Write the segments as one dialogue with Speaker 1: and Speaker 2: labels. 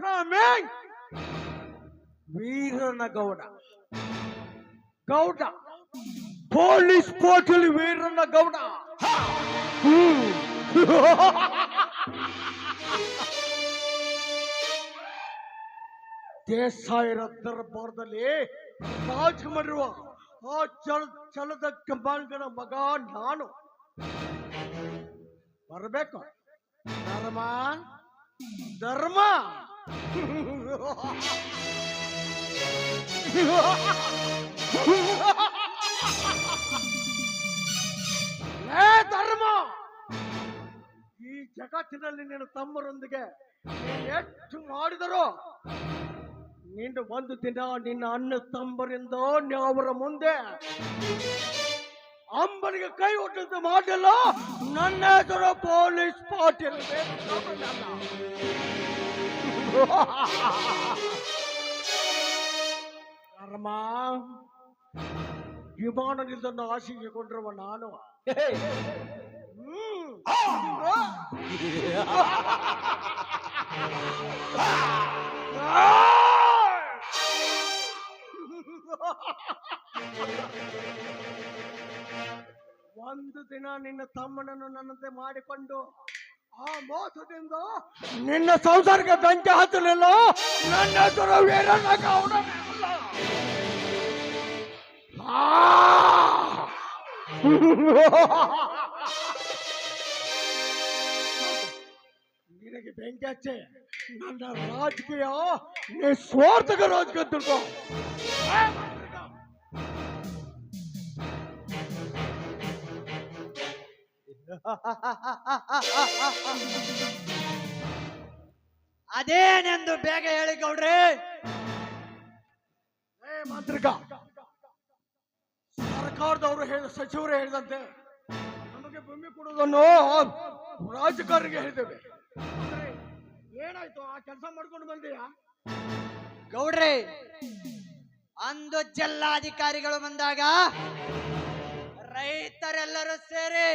Speaker 1: Coming! Veerana Gowda police ಕೋಟಲಿ ವೀರನ ಗೌಡ. ದೇಸಾಯರ ದರ್ಬಾರದಲ್ಲಿ ರಾಜ ಮಾಡಿರುವ ಆ ಚಲ ಚಲದ ಕಂಬಾಂಗನ ಮಗ ನಾನು. ಬರಬೇಕು. ಧರ್ಮ ಧರ್ಮ. ಏ ಧರ್ಮ! ಈ ಜಗತ್ತಿನಲ್ಲಿ ನಿನ್ನ ತಮ್ಮರೊಂದಿಗೆ ಎಷ್ಟು ಮಾಡಿದರೋ ನೀನು ಒಂದು ದಿನ ನಿನ್ನ ಅಣ್ಣ ತಮ್ಮರಿಂದ ನೀ ಅವರ ಮುಂದೆ ಅಂಬನಿಗೆ ಕೈ ಒಟ್ಟಂತೆ ಮಾಡಲಿಲ್ಲ ನನ್ನ ಹೆಸರು ಪೊಲೀಸ್ ಪಾಟೀಲ್ ಧರ್ಮ ವಿಮಾನ ನಿಲ್ದನ್ನು ಆಶೆಗೆ ಕೊಂಡಿರುವ ನಾನು ಹ್ಮ್. ಒಂದು ದಿನ ನಿನ್ನ ತಮ್ಮನನ್ನು ನನ್ನಂತೆ ಮಾಡಿಕೊಂಡು ಆ ಮೋಸದಿಂದ ನಿನ್ನ ಸಂಸಾರಕ್ಕೆ ಬೆಂಕಿ ಹತ್ತಲಿಲ್ಲ ನನ್ನ ಹೆಸರು ವೀರಣ್ಣ. ಆ! ನಿನಗೆ ಬೆಂಕಿ ಹಚ್ಚೆ ನನ್ನ ರಾಜಕೀಯ ನೀ ಸ್ವಾರ್ಥಕ ರಾಜಕೀಯ ತಿಳ್ಕೊ
Speaker 2: ಅದೇನೆಂದು ಬೇಗ ಹೇಳಿ ಗೌಡ್ರಿ.
Speaker 1: ಏ ಮಾಂತ್ರಿಕ ಸರ್ಕಾರದವರು ಹೇಳಿದ ಸಚಿವರು ಹೇಳಿದಂತೆ ನಮಗೆ ಭೂಮಿ ಕೊಡುವುದನ್ನು ರಾಜಕಾರಣಿಗೆ ಹೇಳಿದ್ದೇವೆ. ಏನಾಯ್ತು? ಆ ಕೆಲಸ ಮಾಡ್ಕೊಂಡು ಬಂದೀಯಾ?
Speaker 2: ಗೌಡ್ರಿ ಅಂದು ಜಿಲ್ಲಾಧಿಕಾರಿಗಳು ಬಂದಾಗ ರೈತರೆಲ್ಲರೂ ಸೇರಿ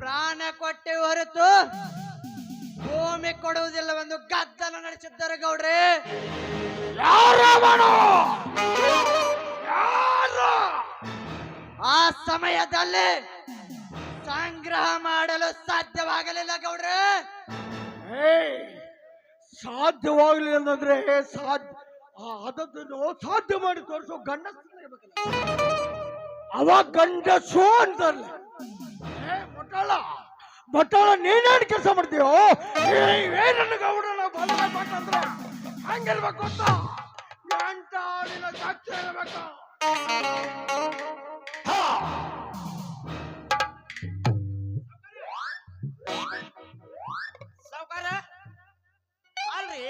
Speaker 2: ಪ್ರಾಣ ಕೊಟ್ಟೆ ಹೊರತು ಭೂಮಿ ಕೊಡುವುದಿಲ್ಲವೆಂದು ಗದ್ದಲ ನಡೆಸಿದ್ದಾರೆ ಗೌಡ್ರಿ. ಆ ಸಮಯದಲ್ಲಿ ಸಂಗ್ರಹ ಮಾಡಲು ಸಾಧ್ಯವಾಗಲಿಲ್ಲ ಗೌಡ್ರೆ.
Speaker 1: ಸಾಧ್ಯವಾಗಲಿಲ್ಲ ಅಂತಂದ್ರೆ ಸಾಧ್ಯ ಅದನ್ನು ಸಾಧ್ಯ ಮಾಡಿ ತೋರಿಸೋ ಗಂಡ ಅವ ಗಂಡಸು ಅಂತಾರಲ್ಲ. ಏ ಮೊಟ್ಟಳ ನೀನೇನ್ ನೀನೇನು ಕೆಲಸ ಮಾಡ್ತೀಯೋ? ಏನ ಗೌಡನ ಬದಲ ಕೊಟ್ಟಂದ್ರೆ ಹಂಗಿರ್ಬೇಕು ಅಂತ ಗಂಟಾಳಿನ ಶಕ್ತಿ ಇರ್ಬೇಕು ಹಾ.
Speaker 3: ಸಾವ್ಕಾರ ಅಲ್ರಿ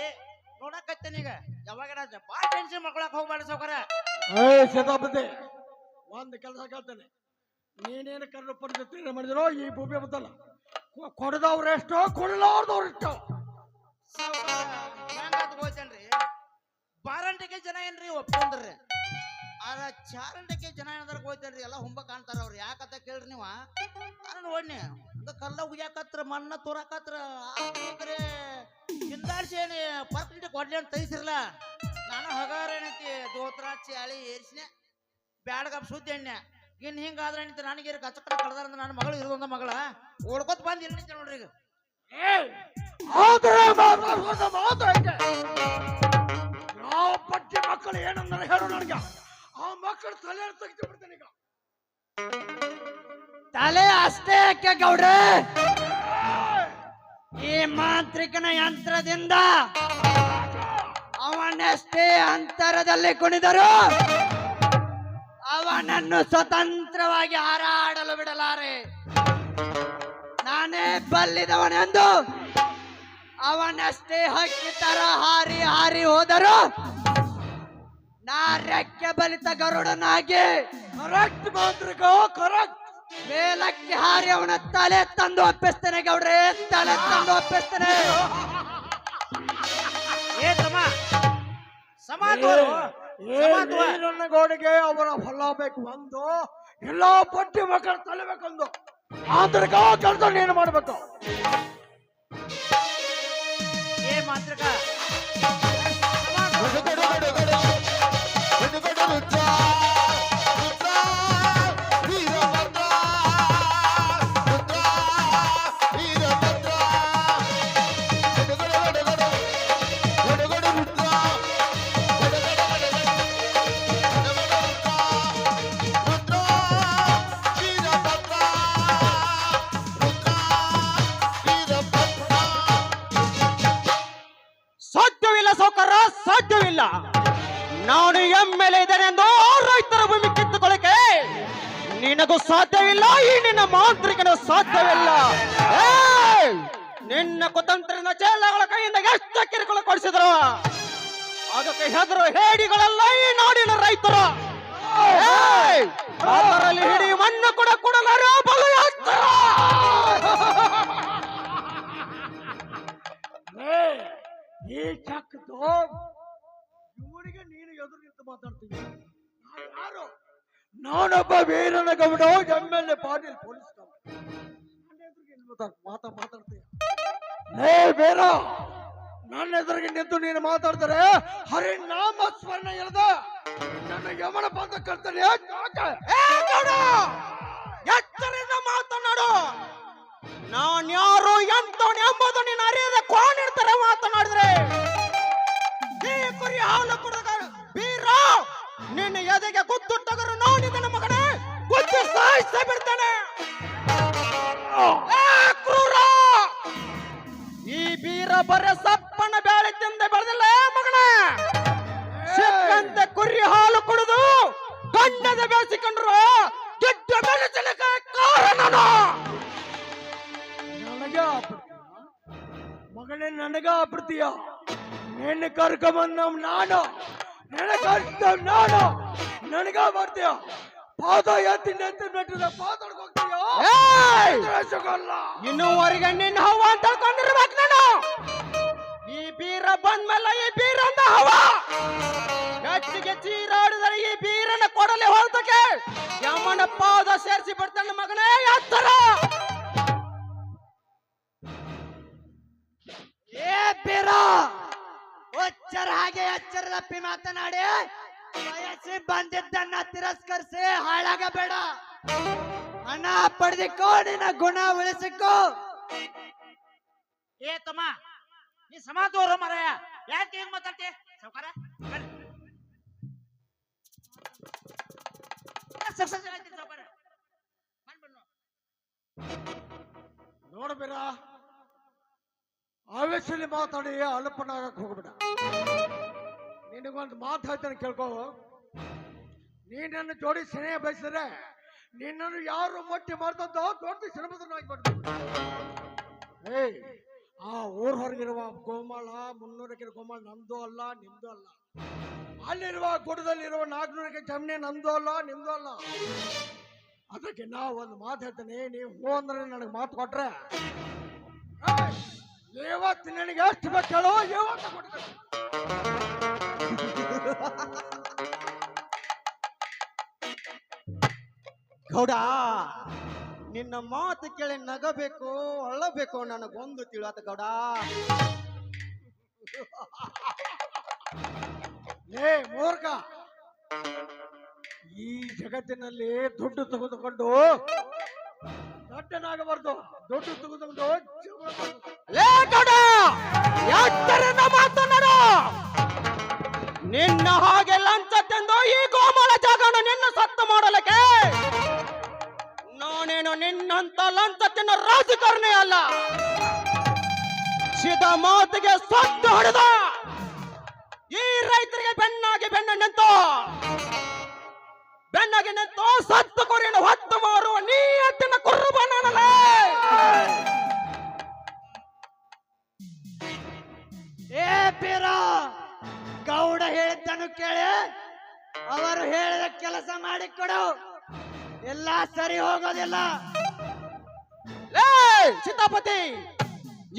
Speaker 3: ನೋಡಕತ್ತೇನೀಗ ಯಾವಾಗ ಟೆನ್ಷನ್ ಮಾಡ್ಕೊಳಕ್ ಹೋಗ್ಬೇಡ ಸೌಕರ್ಯ
Speaker 1: ಏ ಒಂದ್ ಕೆಲಸ ಕೇಳ್ತೇನೆ. ನೀನೇನು ಕರ್ಣ ಪರಿಸ್ಥಿತಿ ಮಾಡಿದಿರೋ ಈ ಭೂಮಿ ಬದಲ್ಲ ಕೊಡದವ್ರು ಎಷ್ಟೋ, ಕೊಡಲಾರ್ದವ್ರು ಎಷ್ಟೋ.
Speaker 3: ಬಾರಂಟಿಗೆ ಜನ ಏನ್ರಿ ಒಪ್ಕೊಂಡ್ರಿ? ಆದ ಚಾರಂಡಕ್ಕೆ ಜನ ಏನಾದ್ರ ಹೋಯ್ತೇನ್ರಿ ಎಲ್ಲ ಹುಂಬ ಕಾಣ್ತಾರ ಅವ್ರು. ಯಾಕಂತ ಕೇಳ್ರಿ ನೀವ? ನಾನು ಓಡ್ನಿ ಕಲ್ಲ ಉಗಿಯಾಕತ್ರ ಮಣ್ಣ ತೋರಾಕತ್ರ ಬರೇ ಹಿಂದಾಡ್ಸೇನಿ ಪರ್ಸೆಂಟ್ ಕೊಡ್ಲಿ ಅಂತ ತೈಸಿರಲ್ಲ ನಾನು ಹಗಾರ ಏನೈತಿ? ದೋತ್ರ ಚಾಳಿ ಏರ್ಸಿನ ಬ್ಯಾಡಗಪ್ ಸುದ್ದಿ ಎಣ್ಣೆ. ಇನ್ ಹಿಂಗಾದ್ರೆ ನಿಂತ ನನಗೆ ಕಚಕಡ ಕಳ್ದಾರ ನನ್ನ ಮಗಳು ಇರೋದೊಂದ ಮಗಳ? ಓಡ್ಕೊತ್ ಬಂದ್ ಇಲ್ಲಿ ನಿಂತ ನೋಡ್ರಿ ಈಗ.
Speaker 1: ಯಾವ ಪಟ್ಟಿ ಮಕ್ಕಳು ಏನಂದ್ರೆ ಹೇಳು ನನಗೆ. ಆ ಮಕ್ಕಳು ತಲೆ ತೆಗೆದು ಬಿಡ್ತೇನೆ ಈಗ.
Speaker 2: ತಲೆ ಅಷ್ಟೇ ಯಾಕೆ ಗೌಡ್ರೆ? ಈ ಮಾಂತ್ರಿಕನ ಯಂತ್ರದಿಂದ ಅವನಷ್ಟೇ ಅಂತರದಲ್ಲಿ ಕುಣಿದರು. ಅವನನ್ನು ಸ್ವತಂತ್ರವಾಗಿ ಹಾರಾಡಲು ಬಿಡಲಾರೆ. ನಾನೇ ಬಲ್ಲಿದವನೆಂದು ಅವನಷ್ಟೇ ಹಕ್ಕಿ ತರ ಹಾರಿ ಹಾರಿ ಹೋದರು ನಾರ್ಯಕ್ಕೆ ರೆಕ್ಕೆ ಬಲಿತ ಗರುಡನಾಗಿ
Speaker 1: ಕರೆಕ್ಟ್ ಮಾಂತ್ರಿಕ ಕರೆಕ್ಟ್
Speaker 2: ಮೇಲಕ್ಕೆ ಹಾರಿ ಅವನ ತಲೆ ತಂದು ಒಪ್ಪಿಸ್ತೇನೆ ಗೌಡ್ರೆ ತಲೆ ತಂದು ಒಪ್ಪಿಸ್ತೇನೆ.
Speaker 3: ಏ ತಮ್ಮ ಸಮಾಧಾನ
Speaker 1: ನನ್ನ ಗೋಡೆಗೆ ಅವರ ಹೊಲ ಬೇಕು ಒಂದು ಎಲ್ಲ ಪಟ್ಟಿ ಮಕ್ಕಳ ತಲೆ ಬೇಕಂದು ಆಂತರಿಕ ಕೆಲಸ ಏನು ಮಾಡ್ಬೇಕು.
Speaker 3: ಏ ಮಾತ್ರಕ
Speaker 4: ನಿನಗೂ ಸಾಧ್ಯವಿಲ್ಲ, ಈ ನಿನ್ನ ಮಾಂತ್ರಿಕನು ಸಾಧ್ಯವಿಲ್ಲ! ನಿನ್ನ ಕುತಂತ್ರನ ಚೇಲಗಳ ಕೈಯಿಂದ ಎಷ್ಟು ಕಿರುಕುಳ ಕೊಡಿಸಿದ್ರು. ಅದಕ್ಕೆ ಹೆದರು ಹೇಡಿಗಳೆಲ್ಲ ಈ ನಾಡಿನ ರೈತರು! ಅದರಲ್ಲಿ ಹಿಡಿ ಮಣ್ಣು ಕೂಡ ಕೊಡಲಾರ
Speaker 1: ಈ ಚಕ್ದು ಇವರಿಗೆ ನೀನು ಎದುರು ನಿಂತು ಮಾತಾಡ್ತೀನಿ ಯಾರು? ನಾನೊಬ್ಬ ವೀರನ Gowda, M L A Patil police ಮಾತಾ ಮಾತಾಡ್ತೀಯ? ನನ್ನ ಎದುರಿಗೆ ನಿಂತು ನೀನು ಮಾತಾಡ್ತಾರೆ ಹರಿ ನಾಮ ಸ್ಮರಣೆ ಇಲ್ಲದ ನನ್ನ ಯಮನ ಬಂದ ಕರ್ತಾನೆ
Speaker 4: ಮಾತನಾಡು. ನಾನ್ ಯಾರು ಎಂತವನು ಎಂಬುದು ನೀನು ಅರಿಯದೆ ಕೋಣಿರ್ತಾರೆ ಮಾತನಾಡಿದ್ರೆ. ಈ ಹಾಲು ಕುಡಿದ ಬೀರ ನಿನ್ನ ಎದೆಗೆ ಮಗನೇ ಗುದ್ದು ಸಾಯಿಸಿ ಬಿಡ್ತಾನೆ ಕ್ರೂರ! ಈ ಬೀರ ಬರೆ ಸಪ್ಪನ ಬೇಳೆ ತಿಂದ ಬೆಳೆದಿಲ್ಲ ಮಗನ? ಸಿಕ್ಕಂತೆ ಕುರಿ ಹಾಲು ಕುಡಿದು ಗಂಡದ ಬೇಸಿಕೊಂಡ್ರು ಗಿಡ್ಡ ಬೆಳೆಸಲಿಕ್ಕೆ ಕಾರಣನು?
Speaker 1: ನನಗೆ ಮಗನೇ ನನಗ ಅಪ್ರತಿಯ ನಿನ್ನ ಕರ್ಕೊಂಬಂದ ನಾನು ಕರ್ತ ನಾನು. ನನಗ ಬರ್ತೀಯ ಪಾದ ಎತ್ತಿ ನೆತ್ತಿ ನೆಟ್ಟಿದ ಪಾತಾಡ್ಕ ಹೋಗ್ತೀಯ?
Speaker 4: ಇನ್ನೂವರೆಗೆ ನಿನ್ನ ಹವ ಅಂತ ತಿಳ್ಕೊಂಡಿರ್ಬೇಕು ನಾನು. ಈ ಬೀರ ಬಂದ್ಮೇಲೆ ಈ ಬೀರ ಅಂತ ಹವ ಗಟ್ಟಿಗೆ ಚೀರಾಡಿದರೆ ಈ ಬೀರನ ಕೊಡಲಿ ಹೊರತಕ್ಕೆ ಯಮನ ಪಾದ ಸೇರಿಸಿ ಬಿಡ್ತಾನೆ ಮಗನೇ ಎತ್ತರ.
Speaker 2: ಏ ಬೀರ ಒಚ್ಚರ ಹಾಗೆ ಎಚ್ಚರದಪ್ಪಿ ಮಾತನಾಡಿ. ಬಯಸಿ ಬಂದಿದ್ದನ್ನ ತಿರಸ್ಕರಿಸಿ ಹಾಳಾಗಬೇಡ. ಹಣ ಪಡೆದಿಕ್ಕೋ ನಿನ್ನ ಗುಣ ಉಳಿಸಿಕೋ.
Speaker 3: ಏ ತಮ್ಮ ನೀ ಸಮಾಧೋರ ಮರಯ. ಯಾಕೆ ಏನ್ ಮಾತಾಡ್ತಿ? ಸೌಕಾರ ಬರ್ರಿ. ಏ, ಸಕ್ ಸಕ್ ಆಯ್ತು ಸಾವ್ಕಾರ.
Speaker 1: ನೋಡ್ಬೇಡ. ಆವೇಶದಲ್ಲಿ ಮಾತಾಡಿ ಅಲ್ಪನಾಗಕ್ ಹೋಗ್ಬೇಡ. ನಿನಗೊಂದು ಮಾತು ಹೇಳ್ತಾನೆ ಕೇಳ್ಕೋ. ನೀನನ್ನು ಜೋಡಿ ಸ್ನೇಹ ಬಯಸಿದ್ರೆ ನಿನ್ನನ್ನು ಯಾರು ಮೊಟ್ಟಿ ಮಾಡ್ತದ್ದೋ ದೊಡ್ಡ ಶ್ರಮದನ್ನಾಗಿ ಮಾಡ್ಬೇಕು ಏಯ್, ಆ ಊರ್ ಹೊರಗಿರುವ ಗೋಮಾಳ ಮುನ್ನೂರಕ್ಕೆ ಗೋಮಾಳ ನಮ್ದು ಅಲ್ಲ, ನಿಮ್ದು ಅಲ್ಲ. ಅಲ್ಲಿರುವ ಗುಡದಲ್ಲಿರುವ ನಾಲ್ಕುನೂರಕ್ಕೆ ಜಮೀನಿ ನಂದು ಅಲ್ಲ, ನಿಮ್ದು ಅಲ್ಲ. ಅದಕ್ಕೆ ನಾವು ಒಂದು ಮಾತು ಹೇಳ್ತೇನೆ, ನೀವು ಹೂ ಅಂದ್ರೆ ನನಗೆ ಮಾತು ಕೊಟ್ರೆ. ಇವತ್ತು ನಿನಗೆ ಎಷ್ಟು ಬೇಕು ಹೇಳು ಇವತ್ತು ಕೊಡ್ತೇನೆ
Speaker 4: ಗೌಡ, ನಿನ್ನ ಮಾತು ಕೇಳಿ ನಗಬೇಕು ಅಳಬೇಕು ನನಗೊಂದು ತಿಳಿಯತ್ತ ಗೌಡ.
Speaker 1: ಏ, ಮೂರ್ಖ, ಈ ಜಗತ್ತಿನಲ್ಲಿ ದುಡ್ಡು ತೆಗೆದುಕೊಂಡು ದೊಡ್ಡನಾಗಬಾರ್ದು. ದುಡ್ಡು ತೆಗೆದುಕೊಂಡು
Speaker 4: ನಿನ್ನ ಹಾಗೆ ಲಂಚ ತಂದು ಈ ಗೋಮಾಳ ಜಾಗಣ ನಿನ್ನ ಸತ್ತ ಮಾಡಲಕ್ಕೆ? ನಾನೇನು ನಿನ್ನಂತ ಲಂಚ ತಿನ್ನ ರಾಜಕಾರಣಿ ಅಲ್ಲ. ಸಿದ ಮಾತಿಗೆ ಸತ್ತು ಹೊಡೆದ. ಈ ರೈತರಿಗೆ ಬೆನ್ನಾಗಿ ಬೆನ್ನ ನಿಂತು. ಬೆನ್ನಾಗಿ ನಿಂತು ಸತ್ತು ಕುರಿನ ಹೊತ್ತು ಮಾರುವ ನೀ ಅತ್ತಿನ
Speaker 2: ಏ ಹೇಳಿದ್ದನ್ನು ಕೇಳಿ ಅವರು ಹೇಳಿದ ಕೆಲಸ ಮಾಡಿಕೊಡು ಎಲ್ಲ ಸರಿ ಹೋಗೋದಿಲ್ಲ.
Speaker 4: ಸೀತಾಪತಿ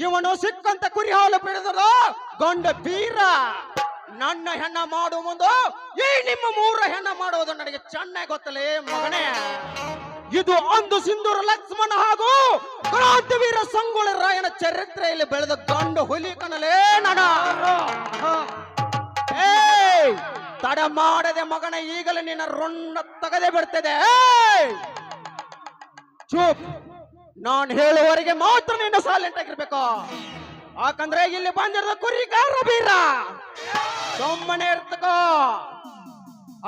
Speaker 4: ಇವನು ಸಿಕ್ಕಂತ ಕುರಿ ಹಾಲು ಬಿಡಿದ್ರು ಗಂಡ ಬೀರ. ನನ್ನ ಹೆಣ್ಣ ಮಾಡುವ ಮುಂದು, ಈ ನಿಮ್ಮ ಮೂರ ಹೆಣ್ಣ ಮಾಡುವುದು ನನಗೆ ಚೆನ್ನಾಗಿ ಗೊತ್ತಲೇ ಮಗನೇ. ಇದು ಅಂದು ಸಿಂಧೂರ ಲಕ್ಷ್ಮಣ ಹಾಗೂ ಕ್ರಾಂತಿವೀರ ಸಂಗೊಳ್ಳಿ ರಾಯನ ಚರಿತ್ರೆಯಲ್ಲಿ ಬೆಳೆದ ಗಂಡು ಹುಲಿ ಕಣಲೇ ನಡ. ತಡ ಮಾಡದೆ ಮಗನ ಈಗಲೇ ನಿನ್ನ ರೊಣ್ಣ ತಗದೆ ಬಿಡ್ತದೆ. ಚೂಪ್. ನಾನ್ ಹೇಳುವವರೆಗೆ ಮಾತ್ರ ನಿನ್ನ ಸೈಲೆಂಟ್ ಆಗಿರ್ಬೇಕು. ಯಾಕಂದ್ರೆ ಇಲ್ಲಿ ಬಂದಿರೋದು ಕುರಿಗಾರ ಬೀರ ಸುಮ್ಮನೆ ಇರ್ತಕೋ.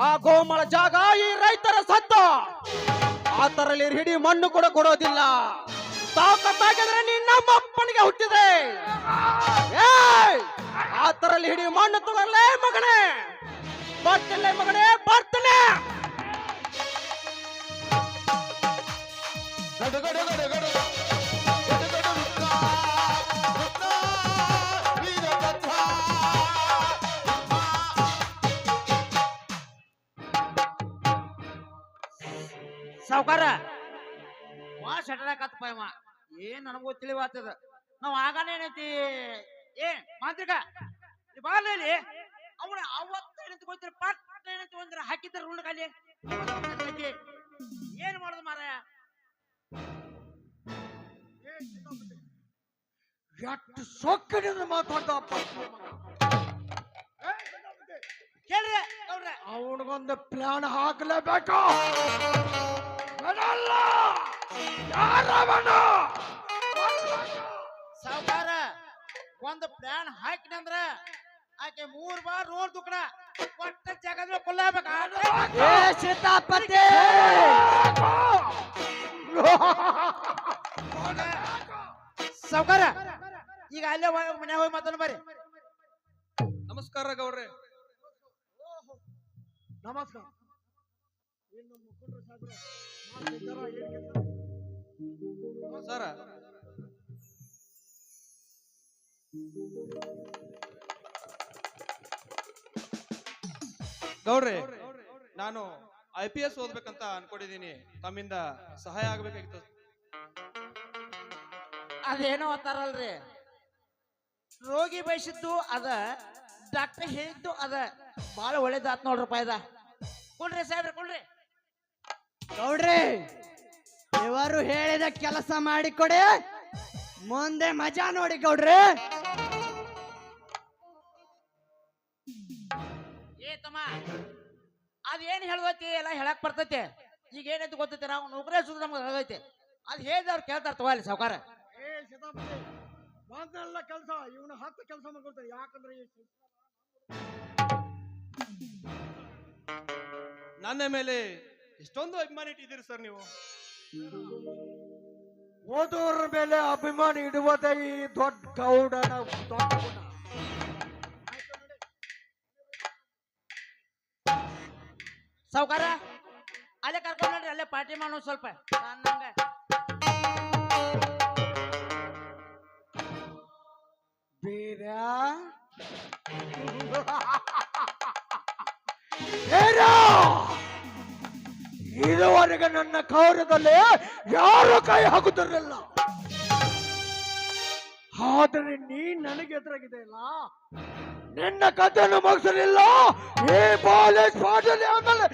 Speaker 4: ಆ ಗೋಮಳ ಜಾಗ ಈ ರೈತರ ಸತ್ತು. ಆತರಲ್ಲಿ ಹಿಡಿ ಮಣ್ಣು ಕೂಡ ಕೊಡೋದಿಲ್ಲ. ತಾಕತ್ತಾಗಿದ್ರೆ ನಿನ್ನ ಅಪ್ಪನಿಗೆ ಹುಟ್ಟಿದೆ. ಏಯ್! ಆತರಲ್ಲಿ ಹಿಡಿ ಮಣ್ಣು ತಗೊಳ್ಳೇ ಮಗನೇ. ಬರ್ತಿಲ್ಲ ಮಗನೇ ಬರ್ತಲೆ
Speaker 3: ಸಾವುಕಾರ ವಾ ಸಟರಾಕತ್ತಪ್ಪ ಇವ. ಏನ್ ನನಗೂ ತಿಳಿವಾತದ ನಾವ್ ಆಗಾನೇ ಏನೈತಿ? ಏ, ಮಾಂತ್ರಿಕ ಬಾರ್ಲಿ ಅವನ ಅವತ್ತ ಏನಂತ ಗೊತ್ತಿರ ಪಟ್ ಏನಂತ ಒಂದ್ರ ಹಾಕಿದ್ರ ರುಂಡಕಲ್ಲಿ ಏನ್ ಮಾಡುದು ಮಾರಾಯ?
Speaker 1: ಎಷ್ಟು ಸೊಕ್ಕಡಿಂದ ಅಪ್ಪ
Speaker 3: ಕೇಳ್ರಿ ಅವ್ರೆ
Speaker 1: ಅವನಿಗೊಂದು ಪ್ಲಾನ್ ಹಾಕಲೇಬೇಕು?
Speaker 3: ಸಾವ್ಕಾರ ಒಂದ್ ಪ್ಲಾನ್ ಹಾಕಿನಂದ್ರ ಆಕೆ ಮೂರ್ ಬಾರ್ ರೋಡ್ ದುಕ್ಕಡ ಕೊಟ್ಟ ಜಾಗದ್ರೆ ಕೊಲ್ಲಾಬೇಕ
Speaker 2: ಏ ಸೀತಾಪತಿ!
Speaker 3: ಸಾವ್ಕಾರ ಈಗ ಅಲ್ಲೇ ಮನೆ ಹೋಗಿ ಮಾತಾಡ ಬರ್ರಿ
Speaker 5: ನಮಸ್ಕಾರ ಗೌಡ್ರೆ
Speaker 1: ನಮಸ್ಕಾರ ಇನ್ನು ಮುಖಂಡರು ಸಾಹೇಬ್ರೆ, ಮಾತಿದ್ದಾರ, ಏನ್ ಕೆಲ್ಸ?
Speaker 5: ಸರ. ಗೌಡ್ರೆ ನಾನು ಐ ಪಿ ಎಸ್ ಓದ್ಬೇಕಂತ ಅನ್ಕೊಂಡಿದೀನಿ ತಮ್ಮಿಂದ ಸಹಾಯ ಆಗ್ಬೇಕಾಗಿತ್ತು.
Speaker 3: ಅದೇನೋ ಅಂತಾರಲ್ರಿ ರೋಗಿ ಬಯಸಿದ್ದು ಅದ ಡಾಕ್ಟರ್ ಹೇಳಿದ್ದು ಅದ. ಬಹಳ ಒಳ್ಳೇದಾತ್ ನೋಡ್ರಪ್ಪ ಇದ. ಕೊಡ್ರಿ ಸಾಹೇಬ್ರೆ ಕೊಡ್ರಿ
Speaker 2: ಗೌಡ್ರಿ ಇವರು ಹೇಳಿದ ಕೆಲಸ ಮಾಡಿಕೊಡಿ. ಮುಂದೆ ಮಜಾ ನೋಡಿ ಗೌಡ್ರಿ.
Speaker 3: ಏ ತಮ್ಮ ಅದೇನ್ ಹೇಳ್ದೈತಿ ಎಲ್ಲ ಹೇಳಕ್ ಬರ್ತೈತಿ. ಈಗ ಏನೈತಿ ಗೊತ್ತೈತಿ? ನಾವು ನೌಕರಿ ಸುದ್ದ ನಮ್ಗೆ ಹೇಳ್ದೈತಿ ಅದ್ ಹೇಳಿದವ್ರು ಕೇಳ್ತಾರ ತಗೋಲಿ ಹೇಳಿ
Speaker 1: ಏ ಸೀತಾಪತಿ ಮೊದಲೆಲ್ಲ ಕೆಲಸ ಇವನು ಹತ್ತು ಕೆಲಸ ಮಾಡ್ಕೊಳ್ತಾರೆ. ಯಾಕಂದ್ರೆ ಈ
Speaker 5: ನನ್ನ ಮೇಲೆ ಎಷ್ಟೊಂದು ಅಭಿಮಾನ ಇಟ್ಟಿದ್ದೀರಿ ಸರ್ ನೀವು.
Speaker 1: ಓದೋರ ಮೇಲೆ ಅಭಿಮಾನ ಇಡುವುದೇ ಈ ದೊಡ್ಡ ಗೌಡನ ದೊಡ್ಡ ಗುಣ.
Speaker 3: ಸಾವ್ಕಾರ? ಅಲ್ಲೇ ಕರ್ಕೊಂಡ್ ನೋಡ್ರಿ ಅಲ್ಲೇ ಪಾರ್ಟಿ ಮಾಡೋ ಸ್ವಲ್ಪ.
Speaker 1: ಬೀರ ಬೀರ! ಇದುವರೆಗೆ ನನ್ನ ಕಾರ್ಯದಲ್ಲಿ ಯಾರು ಕೈ ಹಾಕುತ್ತಿರಲಿಲ್ಲ. ಆದರೆ ನೀ ನನಗೆ ಎದುರಾಗಿದೆಯಲ್ಲ ನಿನ್ನ ಕಥೆಯನ್ನು ಮುಗಿಸಲಿಲ್ಲ. ಈ ಬಾಲೇಶ್ ಪಾಟೀಲ್ ಆಮೇಲೆ.